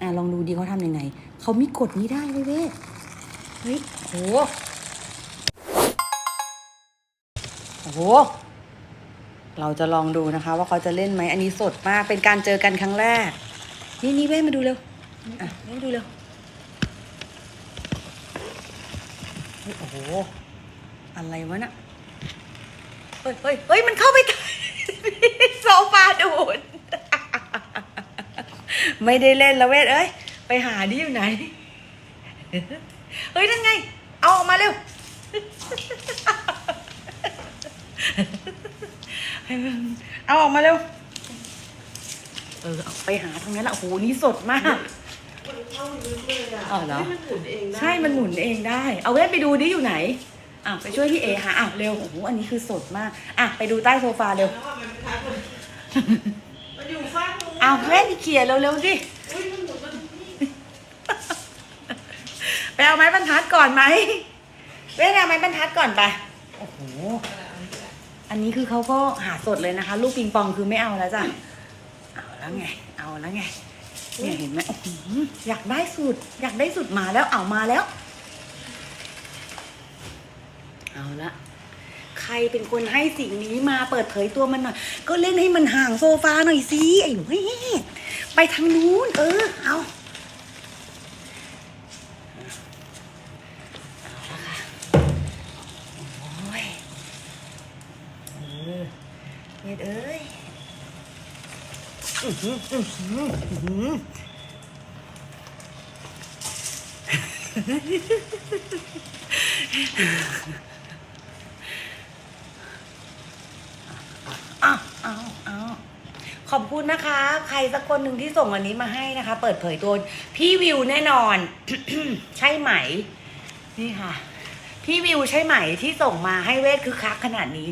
อะลองดูดีเขาทำยังไง เขามีกดนี้ได้เว้ยเว้ยเฮ้ยโหโอ้โห เราจะลองดูนะคะ ว่าเขาจะเล่นไหมอันนี้สดมาก เป็นการเจอกันครั้งแรก นี่นี่เว้ยมาดูเร็ว อะเว้ยมาดูเร็วเฮ้ยโอ้โห อะไรวะน่ะเฮ้ยเฮ้ยเฮ้ยมันเข้าไปต้ โซฟาดูด ไม่ได้เล่นแล้วเวทเอ้ย ไปหาดิอยู่ไหน เฮ้ยนั่นไง เอาออกมาเร็วเอาออกมาเร็ว เออเอาไปหาทางนั้นละโอ้โหนี่สดมาก มันเข้าลึกเลยอะอ๋อเหรอฮ้ยมันหมุนเองได้ใช่ มันหมุนเองได้ เอาเวทไปดูดิอยู่ไหน อะไปช่วยพี่เอหาอะเร็ว โอ้โห อันนี้คือสดมาก อะไปดูใต้โซฟาเร็ว แล้วอะมันคล้ายคน อาเวทเขี่ยเร็วๆสิไปเอาไม้บรรทัดก่อนไหมเว้ยเอาไม้บรรทัดก่อนไปโอ้โหอันนี้คือเขาก็หาสดเลยนะคะ ลูกปิงปองคือไม่เอาแล้วจ้ะเอาแล้วไง เอาแล้วไงเนี่ยเห็นไหมอยากได้สุด อยากได้สุดมาแล้วเอามาแล้ว เอาละ ใคร เป็นคนให้สิ่งนี้มาเปิดเผยตัวมันหน่อย ก็เล่นให้มันห่างโซฟาหน่อยสิไอ้เว้ยไปทางนู้น เออ เอาโอ้ยเอ็ดเอ้ยอื้อออื้อหืออื้อหืออ้าวอ้าวอ้าว ขอบคุณนะคะ ใครสักคนหนึ่งที่ส่งอันนี้มาให้นะคะ เปิดเผยตัว พี่วิวแน่นอน ใช่ไหม นี่ค่ะ พี่วิวใช่ไหมที่ส่งมาให้เวทคือคักขนาดนี้